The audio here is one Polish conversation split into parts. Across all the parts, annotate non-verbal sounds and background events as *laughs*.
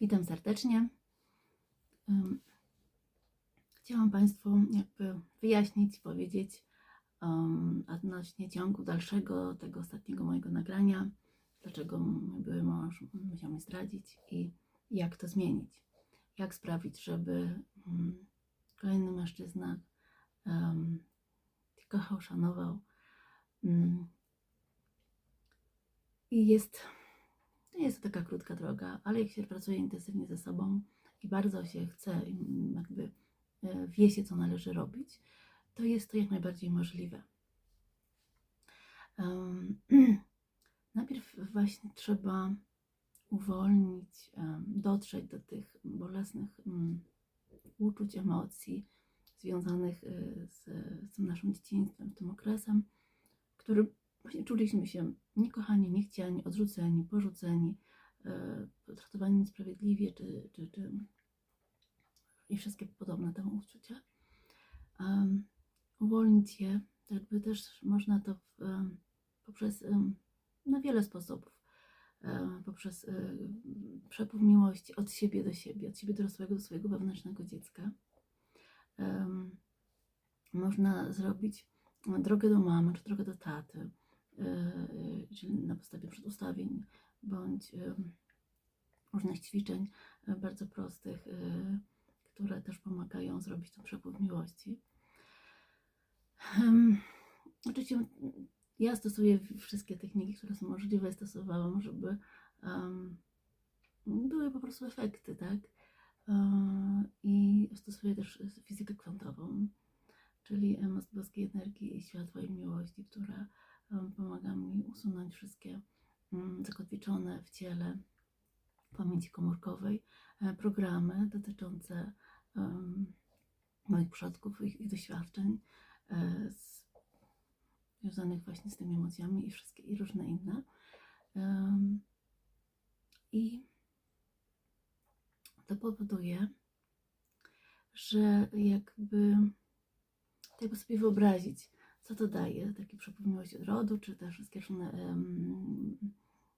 Witam serdecznie. Chciałam Państwu jakby wyjaśnić, powiedzieć um, odnośnie ciągu dalszego tego ostatniego mojego nagrania, dlaczego mój były mąż musiał mnie zdradzić i jak to zmienić. Jak sprawić, żeby um, kolejny mężczyzna um, kochał, szanował. Um, I jest, nie jest to taka krótka droga, ale jak się pracuje intensywnie ze sobą i bardzo się chce, jakby e, wie się, co należy robić, to jest to jak najbardziej możliwe. Em, *clears throat* Najpierw właśnie trzeba uwolnić, em, dotrzeć do tych bolesnych mm, uczuć, emocji związanych y, z, z tym naszym dzieciństwem, z tym okresem, w którym właśnie czuliśmy się niekochani, niechciani, odrzuceni, porzuceni, e, potraktowani niesprawiedliwie, czy, czy, czy i wszystkie podobne temu uczucia. Um, uwolnić je, jakby też można to w, poprzez na wiele sposobów. E, poprzez e, przepływ miłości od siebie do siebie, od siebie dorosłego do swojego wewnętrznego dziecka. Em, można zrobić drogę do mamy, czy drogę do taty, czyli na podstawie przedustawień, bądź em, różnych ćwiczeń e, bardzo prostych, e, które też pomagają zrobić ten przepływ miłości. Oczywiście ja stosuję wszystkie techniki, które są możliwe, stosowałam, żeby były po prostu efekty, tak? E, I stosuję też fizykę kwantową, czyli moc boskiej energii, światła i miłości, która pomaga mi usunąć wszystkie mm, zakotwiczone w ciele pamięci komórkowej e, programy dotyczące moich przodków, ich, ich doświadczeń e, związanych właśnie z tymi emocjami i wszystkie i różne inne. I to powoduje, że jakby jakby sobie wyobrazić, co to daje, taki przepływ miłości od rodu, czy te wszystkie em,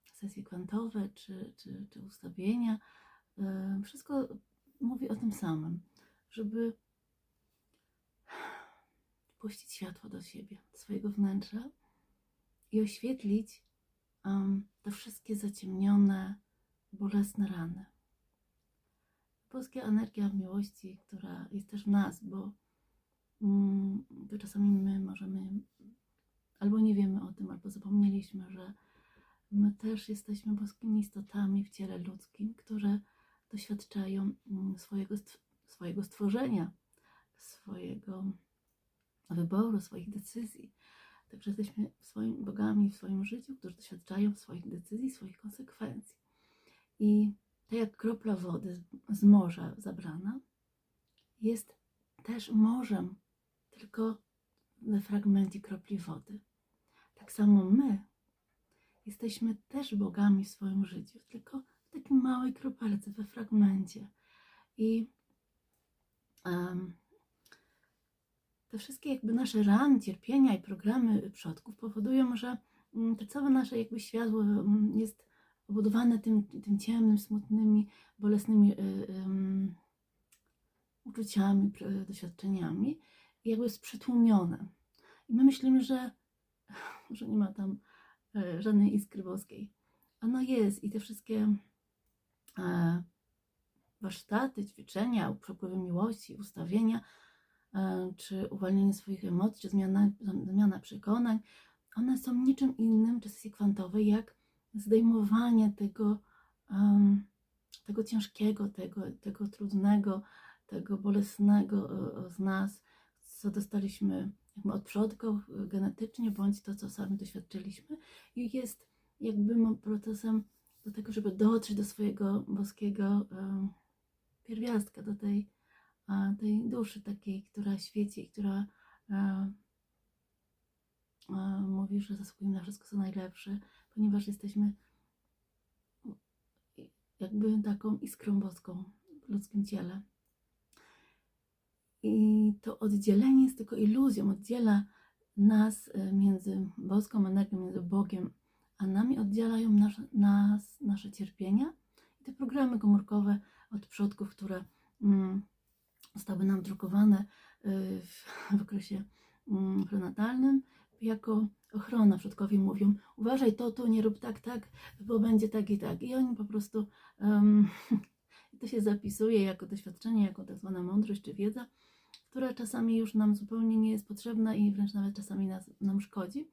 sesje kwantowe, czy, czy, czy ustawienia. Em, Wszystko mówi o tym samym, żeby puścić światło do siebie, do swojego wnętrza i oświetlić em, te wszystkie zaciemnione, bolesne rany. Polska energia miłości, która jest też w nas, bo mm, to czasami my możemy albo nie wiemy o tym, albo zapomnieliśmy, że my też jesteśmy boskimi istotami w ciele ludzkim, które doświadczają mm, swojego, swojego stworzenia, swojego wyboru, swoich decyzji. Także jesteśmy swoimi bogami w swoim życiu, którzy doświadczają swoich decyzji, swoich konsekwencji. I tak jak kropla wody z morza zabrana, jest też morzem, tylko we fragmencie kropli wody. Tak samo my jesteśmy też bogami w swoim życiu, tylko w takim małej kropelce, we fragmencie. I em, te wszystkie jakby nasze rany, cierpienia i programy przodków powodują, że mm, to całe nasze jakby światło mm, jest obudowane tym, tym ciemnym, smutnymi, bolesnymi y, ym, uczuciami, pr- doświadczeniami i jakby jest przytłumione. I my myślimy, że, że nie ma tam e, żadnej iskry boskiej. Ono jest i te wszystkie e, warsztaty, ćwiczenia, przepływy miłości, ustawienia, e, czy uwalnianie swoich emocji, czy zmiana, zmiana przekonań, one są niczym innym, czy sesje kwantowe, jak zdejmowanie tego, em, tego ciężkiego, tego, tego trudnego, tego bolesnego z nas, co dostaliśmy jakby od przodków e, genetycznie, bądź to, co sami doświadczyliśmy, i jest jakby procesem do tego, żeby dotrzeć do swojego boskiego em, pierwiastka, do tej, tej duszy takiej, która świeci, która e, mówi, że zasługujemy na wszystko, co najlepsze, ponieważ jesteśmy jakby taką iskrą boską w ludzkim ciele. I to oddzielenie jest tylko iluzją, oddziela nas e, między boską energią, między Bogiem, a nami oddzielają nas, nas nasze cierpienia I te programy komórkowe od przodków, które mm, zostały nam drukowane y, w, w okresie mm, prenatalnym, jako ochrona przodkowie mówią: uważaj to, to, nie rób tak, tak, bo będzie tak i tak. I oni po prostu em, *laughs* to się zapisuje jako doświadczenie, jako tak zwana mądrość czy wiedza, która czasami już nam zupełnie nie jest potrzebna i wręcz nawet czasami nas, nam szkodzi,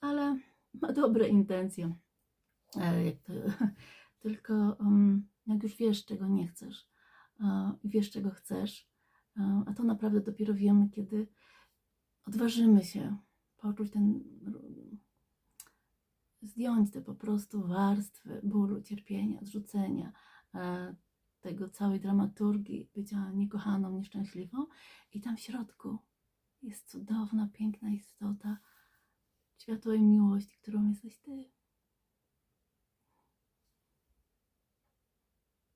ale ma dobre intencje. E, to, *laughs* tylko em, jak już wiesz, czego nie chcesz e, i wiesz, czego chcesz, e, a to naprawdę dopiero wiemy, kiedy odważymy się poczuć ten, zdjąć te po prostu warstwy bólu, cierpienia, zrzucenia, e, tego całej dramaturgii bycia niekochaną, nieszczęśliwą i tam w środku jest cudowna, piękna istota światła i miłości, którą jesteś Ty.